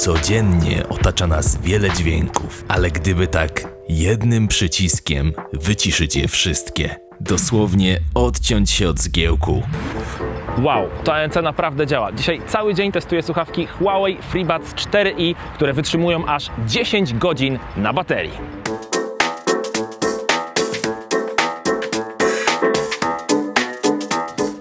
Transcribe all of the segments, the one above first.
Codziennie otacza nas wiele dźwięków, ale gdyby tak jednym przyciskiem wyciszyć je wszystkie, dosłownie odciąć się od zgiełku, Wow, to ANC naprawdę działa. Dzisiaj cały dzień testuję słuchawki Huawei FreeBuds 4i, które wytrzymują aż 10 godzin na baterii.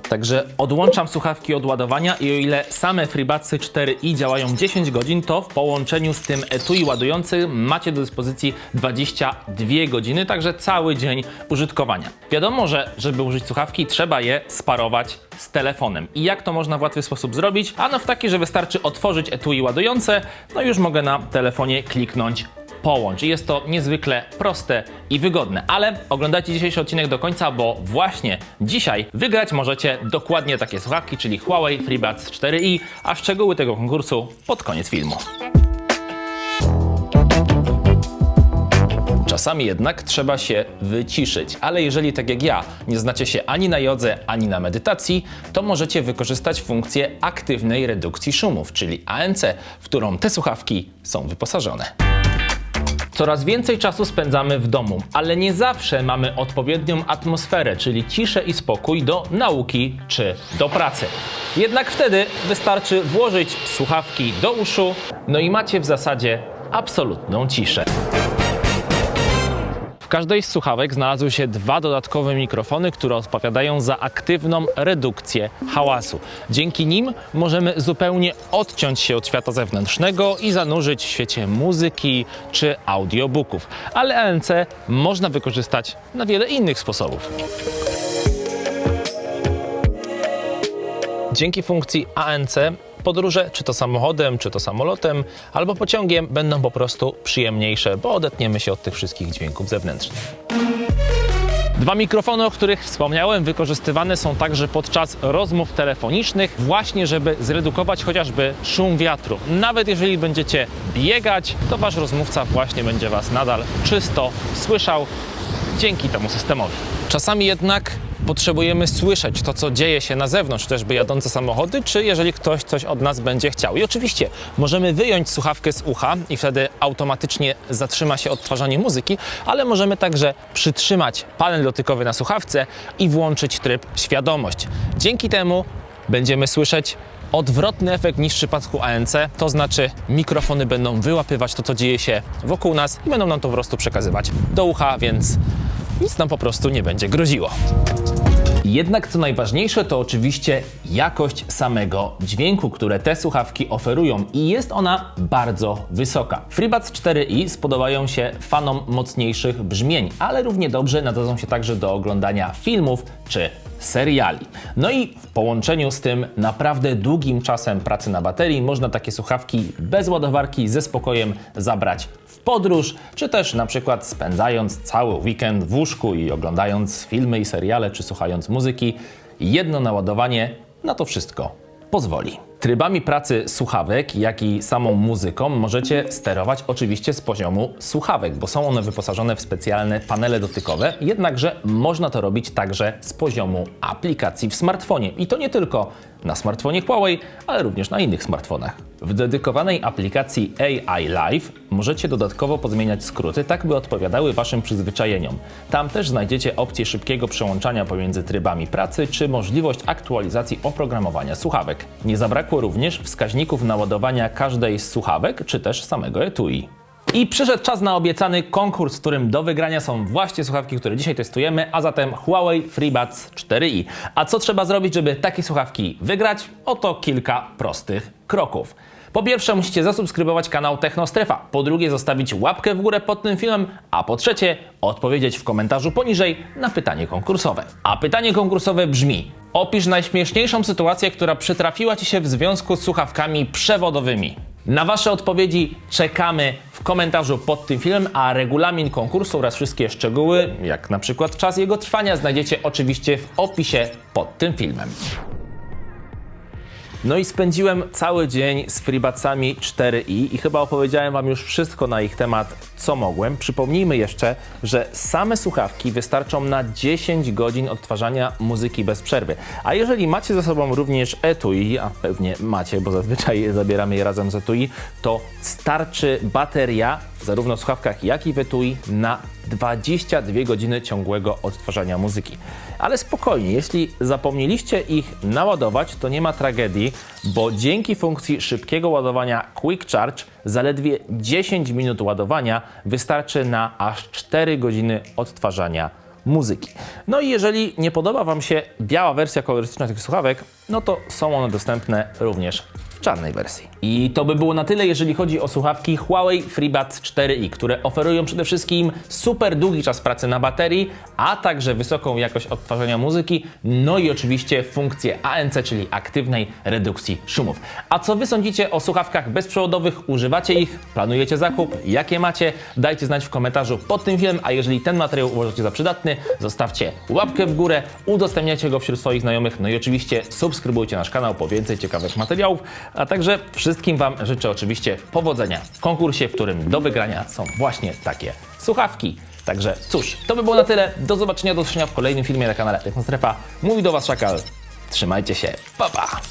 Także odłączam słuchawki od ładowania i o ile same FreeBudsy 4i działają 10 godzin, to w połączeniu z tym etui ładującym macie do dyspozycji 22 godziny, także cały dzień użytkowania. Wiadomo, że żeby użyć słuchawki trzeba je sparować z telefonem. I jak to można w łatwy sposób zrobić? Ano w taki, że wystarczy otworzyć etui ładujące, no już mogę na telefonie kliknąć połącz. Jest to niezwykle proste i wygodne. Ale oglądajcie dzisiejszy odcinek do końca, bo właśnie dzisiaj wygrać możecie dokładnie takie słuchawki, czyli Huawei FreeBuds 4i, a szczegóły tego konkursu pod koniec filmu. Czasami jednak trzeba się wyciszyć, ale jeżeli tak jak ja nie znacie się ani na jodze, ani na medytacji, to możecie wykorzystać funkcję aktywnej redukcji szumów, czyli ANC, w którą te słuchawki są wyposażone. Coraz więcej czasu spędzamy w domu, ale nie zawsze mamy odpowiednią atmosferę, czyli ciszę i spokój do nauki czy do pracy. Jednak wtedy wystarczy włożyć słuchawki do uszu, no i macie w zasadzie absolutną ciszę. Każdej z słuchawek znalazły się dwa dodatkowe mikrofony, które odpowiadają za aktywną redukcję hałasu. Dzięki nim możemy zupełnie odciąć się od świata zewnętrznego i zanurzyć w świecie muzyki czy audiobooków. Ale ANC można wykorzystać na wiele innych sposobów. Dzięki funkcji ANC podróże, czy to samochodem, czy to samolotem, albo pociągiem, będą po prostu przyjemniejsze, bo odetniemy się od tych wszystkich dźwięków zewnętrznych. Dwa mikrofony, o których wspomniałem, wykorzystywane są także podczas rozmów telefonicznych, właśnie żeby zredukować chociażby szum wiatru. Nawet jeżeli będziecie biegać, to wasz rozmówca właśnie będzie was nadal czysto słyszał dzięki temu systemowi. Czasami jednak potrzebujemy słyszeć to, co dzieje się na zewnątrz, chociażby jadące samochody, czy jeżeli ktoś coś od nas będzie chciał. I oczywiście możemy wyjąć słuchawkę z ucha i wtedy automatycznie zatrzyma się odtwarzanie muzyki, ale możemy także przytrzymać panel dotykowy na słuchawce i włączyć tryb świadomość. Dzięki temu będziemy słyszeć odwrotny efekt niż w przypadku ANC, to znaczy mikrofony będą wyłapywać to, co dzieje się wokół nas i będą nam to po prostu przekazywać do ucha, więc nic nam po prostu nie będzie groziło. Jednak co najważniejsze to oczywiście jakość samego dźwięku, które te słuchawki oferują i jest ona bardzo wysoka. FreeBuds 4i spodobają się fanom mocniejszych brzmień, ale równie dobrze nadadzą się także do oglądania filmów czy seriali. No i w połączeniu z tym naprawdę długim czasem pracy na baterii można takie słuchawki bez ładowarki ze spokojem zabrać w podróż, czy też na przykład spędzając cały weekend w łóżku i oglądając filmy i seriale, czy słuchając muzyki, jedno naładowanie na to wszystko pozwoli. Trybami pracy słuchawek, jak i samą muzyką możecie sterować oczywiście z poziomu słuchawek, bo są one wyposażone w specjalne panele dotykowe, jednakże można to robić także z poziomu aplikacji w smartfonie. I to nie tylko na smartfonie Huawei, ale również na innych smartfonach. W dedykowanej aplikacji AI Live możecie dodatkowo pozmieniać skróty, tak by odpowiadały Waszym przyzwyczajeniom. Tam też znajdziecie opcję szybkiego przełączania pomiędzy trybami pracy, czy możliwość aktualizacji oprogramowania słuchawek. Nie zabrakło również wskaźników naładowania każdej z słuchawek, czy też samego etui. I przyszedł czas na obiecany konkurs, w którym do wygrania są właśnie słuchawki, które dzisiaj testujemy, a zatem Huawei FreeBuds 4i. A co trzeba zrobić, żeby takie słuchawki wygrać? Oto kilka prostych kroków. Po pierwsze musicie zasubskrybować kanał Technostrefa, po drugie zostawić łapkę w górę pod tym filmem, a po trzecie odpowiedzieć w komentarzu poniżej na pytanie konkursowe. A pytanie konkursowe brzmi: opisz najśmieszniejszą sytuację, która przytrafiła Ci się w związku z słuchawkami przewodowymi. Na Wasze odpowiedzi czekamy w komentarzu pod tym filmem, a regulamin konkursu oraz wszystkie szczegóły, jak na przykład czas jego trwania, znajdziecie oczywiście w opisie pod tym filmem. No i spędziłem cały dzień z FreeBudsami 4i i chyba opowiedziałem Wam już wszystko na ich temat, co mogłem. Przypomnijmy jeszcze, że same słuchawki wystarczą na 10 godzin odtwarzania muzyki bez przerwy. A jeżeli macie ze sobą również etui, a pewnie macie, bo zazwyczaj zabieramy je razem z etui, to starczy bateria zarówno w słuchawkach, jak i w etui na 22 godziny ciągłego odtwarzania muzyki. Ale spokojnie, jeśli zapomnieliście ich naładować, to nie ma tragedii, bo dzięki funkcji szybkiego ładowania Quick Charge zaledwie 10 minut ładowania wystarczy na aż 4 godziny odtwarzania muzyki. No i jeżeli nie podoba Wam się biała wersja kolorystyczna tych słuchawek, no to są one dostępne również czarnej wersji. I to by było na tyle, jeżeli chodzi o słuchawki Huawei FreeBuds 4i, które oferują przede wszystkim super długi czas pracy na baterii, a także wysoką jakość odtwarzania muzyki, no i oczywiście funkcję ANC, czyli aktywnej redukcji szumów. A co Wy sądzicie o słuchawkach bezprzewodowych? Używacie ich? Planujecie zakup? Jakie macie? Dajcie znać w komentarzu pod tym filmem, a jeżeli ten materiał uważacie za przydatny, zostawcie łapkę w górę, udostępniajcie go wśród swoich znajomych, no i oczywiście subskrybujcie nasz kanał po więcej ciekawych materiałów, a także wszystkim Wam życzę oczywiście powodzenia w konkursie, w którym do wygrania są właśnie takie słuchawki. Także cóż, to by było na tyle. Do zobaczenia, do usłyszenia w kolejnym filmie na kanale Technostrefa. Mówi do Was Szakal. Trzymajcie się. Pa, pa!